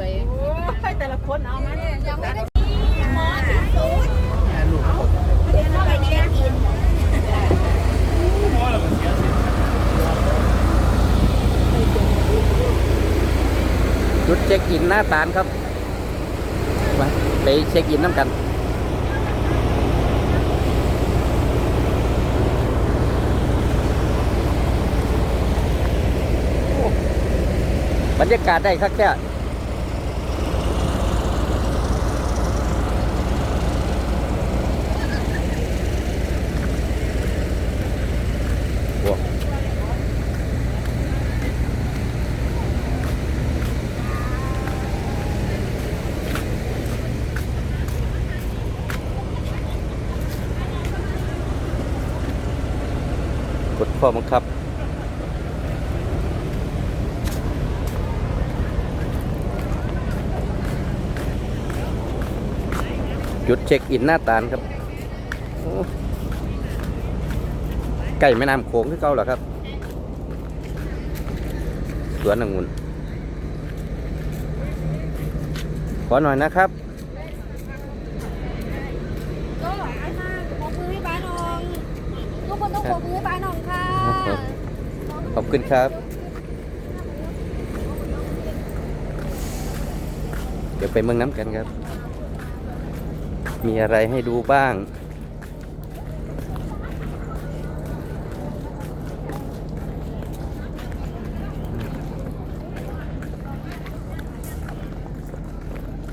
วยโอ้ยแต่ละคนเอามาเนี่ยยังไม่ได้หมอที่สุดลูกเรียนอะไรเช็คอินจุดเช็คอินหน้าตาลครับมาไปเช็คอินน้ำกันบรรยากาศได้ครับแค่ ข้อบังคับ จุดเช็คอินหน้าตาลครับโอ้ไก่แม่น้ำโขงที่เก่าเหรอครับสวนองุ่นขอหน่อยนะครับ ก็ไอ้มาขอมือให้ป้าน้องทุก คนต้องขอมือให้ป้าน้องค่ะขอบคุณครับ เดี๋ยวไปเมืองน้ำกันครับ มีอะไรให้ดูบ้าง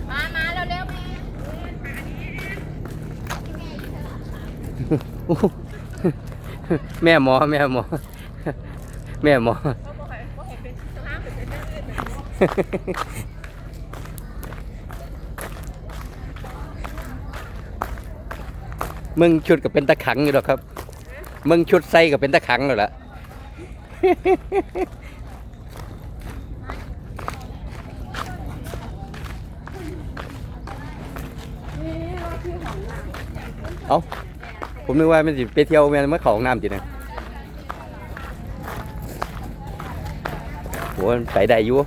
มามาเร็วเร็ว แม่หมอ แม่หมอ แม่หมอมึงชุดกับเป็นตะขังอยู่หรอกครับ มึงชุดใส่กับเป็นตะขังแล้วล่ะเอา ผมนึกว่ามันสิไปเที่ยวแม่นมาเของน้ำจีนะโหมันไปได้อยู่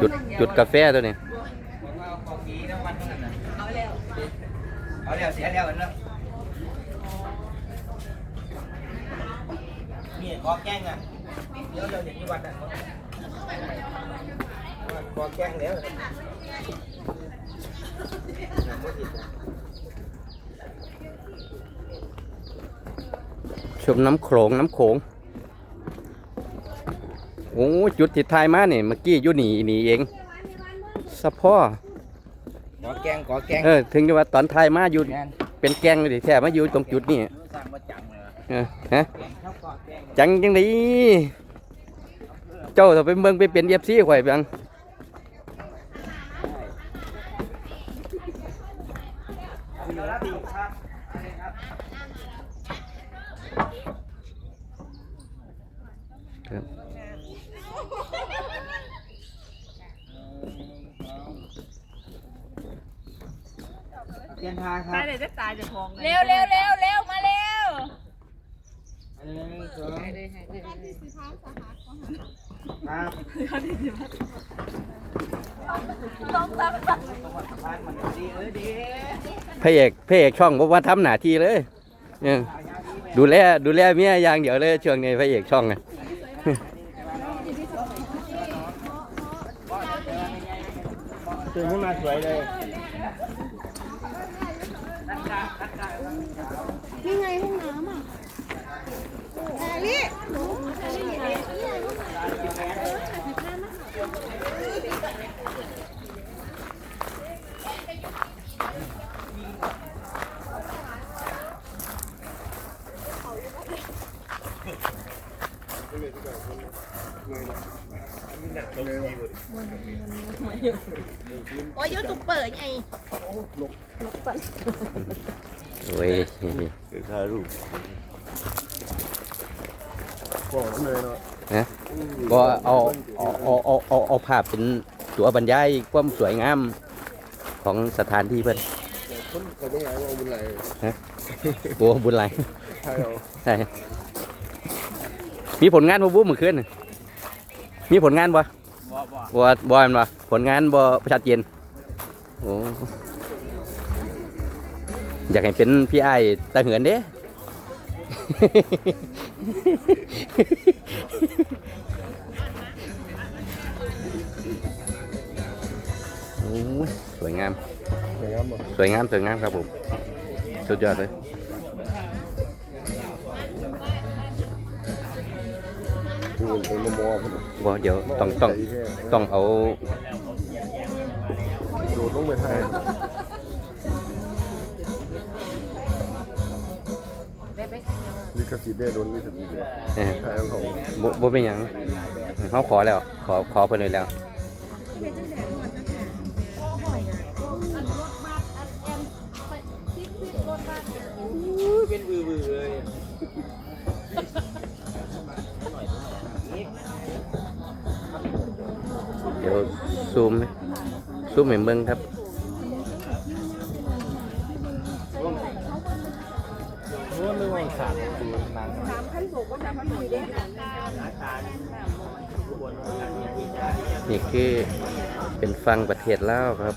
จุดจุดกาแฟตัวนี้เอาแล้วเสียแล้วเนาะนี่ขอแกงอะเดี๋ยวเราเด็กที่วัดอะขอแกงแล้วชมน้ำโขงน้ำโขง โอ้จุดที่ทายมาเนี่ยเมื่อกี้อยู่หนีหนีเองสะพ่อขอแกงขอแกงเออถึงจะว่าตอนทายมาอยู่แกงเป็นแกงเลยดิแท้มาอยู่ตรงจุดนี้สั่งมาจังเลยเออฮะแกงข้าวกอแกงจังจังไดเจ้าถ้าไปเมืองไปเป็นเอฟซีข่อยเพียงเดี๋ยวรับดีครับครับ ครับ เตียนทาครัตาบยเลยจะตายจะพองเร็วเร็วเร็วเร็วมาเร็วหนึ่งสองครับต้องตั้งบ้านมันดีเออดีพระเอกพระเอกช่องบอกว่าทำหน้าที่เลยเออดูแลดูแลเมียอย่างเดียวเลยช่วงนี้พระเอกช่องอะตื่นขึ้นมาสวยเลย นี่ไงห้องน้ำอะ โอ้ยยูทูบเบอร์ไงโอ้ยถ่ายรูปบอกเลยเนาะนะก็เอาเอาเอาเอาเอาเอาภาพเป็นตัวบรรยายความสวยงามของสถานที่เพิ่นคนเขาต้องไงว่าบุญไหลโอ้บุญหลายถ่ายเอใช่ มีผลงานบ่บู๊เมื่อคืนน่ะมีผลงานบ่บ่บ่บ่บ่แม่นบ่ผลงานบ่ชัดเจนโอ้อยากให้เป็นพี่อ้ายตาเหือนเด้โอ้ยสวยงามอย่างนั้นบ่สวยงามสวยงามครับผม สุดยอดเลย ดูเป็นมอพุ่นบ่เดี๋ยวต้องต้องต้องเอาโดดลงไปถ่ายลิขสิทธิ์ได้โดนลิขสิทธิ์เออถ่ายเอาของบ่บ่เป็นหยังเขาขอแล้ว ขอขอเพิ่นไว้แล้ว เป็นวือวือเลย ซูมไหมซูมให้เบิ่งครับรู้เรื่องว่าขาดคือมันสามพันหกก็สามพันสี่เด้นี่คือเป็นฟังประเทศลาวครับ